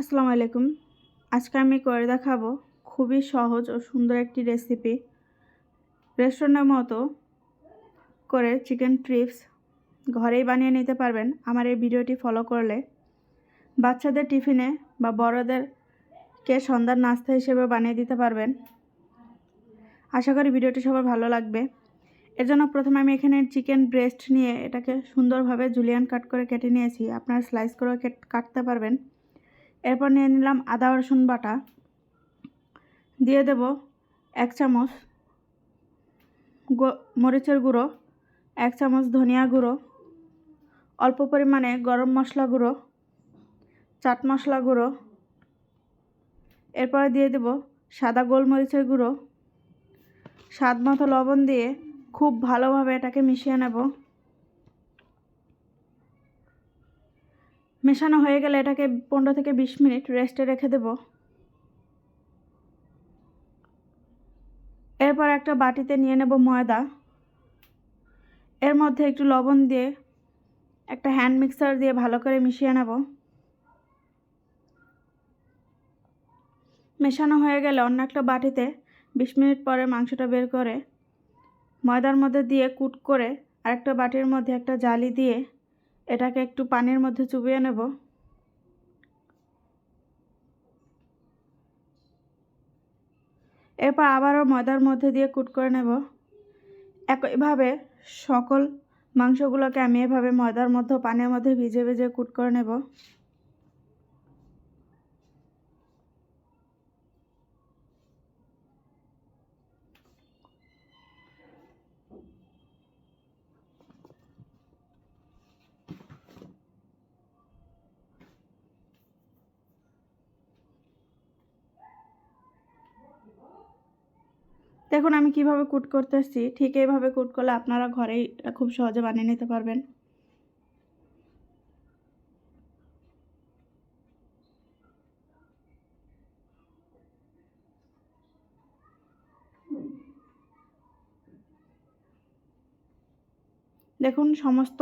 আসসালামু আলাইকুম। আজকে আমি করে দেখাবো খুবই সহজ ও সুন্দর একটি রেসিপি রেস্টুরেন্টের মতো করে চিকেন ট্রিপস ঘরেই বানিয়ে নিতে পারবেন। আমার এই ভিডিওটি ফলো করলে বাচ্চাদের টিফিনে বা বড়োদেরকে সন্ধ্যার নাস্তা হিসেবে বানিয়ে দিতে পারবেন। আশা করি ভিডিওটি সবার ভালো লাগবে। এর জন্য প্রথমে আমি এখানে চিকেন ব্রেস্ট নিয়ে এটাকে সুন্দরভাবে জুলিয়ান কাট করে কেটে নিয়েছি। আপনারা স্লাইস করেও কেট- কাটতে পারবেন। এরপর নিয়ে নিলাম আদা রসুন বাটা। দিয়ে দেব এক চামচ মরিচের গুঁড়ো, এক চামচ ধনিয়া গুঁড়ো, অল্প পরিমাণে গরম মশলা গুঁড়ো, চাট মশলা গুঁড়ো। এরপরে দিয়ে দেব সাদা গোলমরিচের গুঁড়ো। স্বাদ মতো লবণ দিয়ে খুব ভালোভাবে এটাকে মিশিয়ে নেব। মেশানো হয়ে গেলে এটাকে পনেরো থেকে বিশ মিনিট রেস্টে রেখে দেব। এরপর একটা বাটিতে নিয়ে নেব ময়দা। এর মধ্যে একটু লবণ দিয়ে একটা হ্যান্ড মিক্সার দিয়ে ভালো করে মিশিয়ে নেব। মেশানো হয়ে গেলে অন্য একটা বাটিতে বিশ মিনিট পরে মাংসটা বের করে ময়দার মধ্যে দিয়ে কুট করে আরেকটা বাটির মধ্যে একটা জালি দিয়ে এটাকে একটু পানির মধ্যে চুবিয়ে নেব। এরপর আবারও ময়দার মধ্যে দিয়ে কুট করে নেব। একইভাবে সকল মাংসগুলোকে আমি এভাবে ময়দার মধ্যে পানির মধ্যে ভিজে ভিজে কুট করে নেব। দেখুন, আমি কীভাবে কুট করতেছি ঠিক এইভাবে কুট করলে আপনারা ঘরেই খুব সহজে বানিয়ে নিতে পারবেন। দেখুন, সমস্ত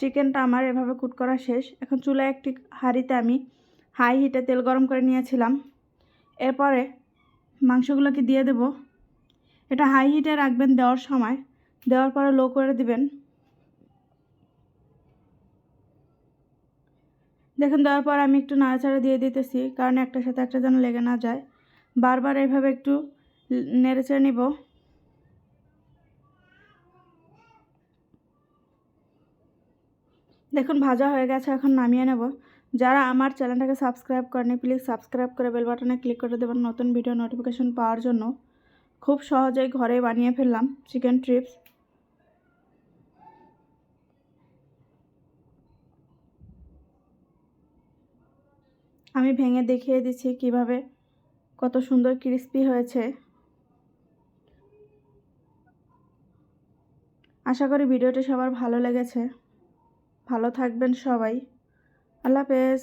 চিকেনটা আমার এভাবে কুট করা শেষ। এখন চুলায় একটি হাঁড়িতে আমি হাই হিটে তেল গরম করে নিয়েছিলাম। এরপরে মাংসগুলোকে দিয়ে দেব। এটা হাই হিটে রাখবেন দেওয়ার সময়। দেওয়ার পরে লো করে দিবেন। দেখুন, দেওয়ার পর আমি একটু নাড়াচাড়া দিয়ে দিতেছি, কারণ একটার সাথে একটা যেন লেগে না যায়। বারবার এইভাবে একটু নেড়েচেড়ে নিব। দেখুন, ভাজা হয়ে গেছে, এখন নামিয়ে নেব। যারা আমার চ্যানেলটাকে সাবস্ক্রাইব করেনি প্লিজ সাবস্ক্রাইব করে বেল বাটনে ক্লিক করে দেবেন নতুন ভিডিও নোটিফিকেশন পাওয়ার জন্য। খুব সহজেই ঘরে বানিয়ে ফেললাম চিকেন ট্রিপস। আমি ভেঙে দেখিয়ে দিচ্ছি কীভাবে কত সুন্দর ক্রিস্পি হয়েছে। আশা করি ভিডিওটি সবার ভালো লেগেছে। ভালো থাকবেন সবাই। আল্লাহ হাফেজ।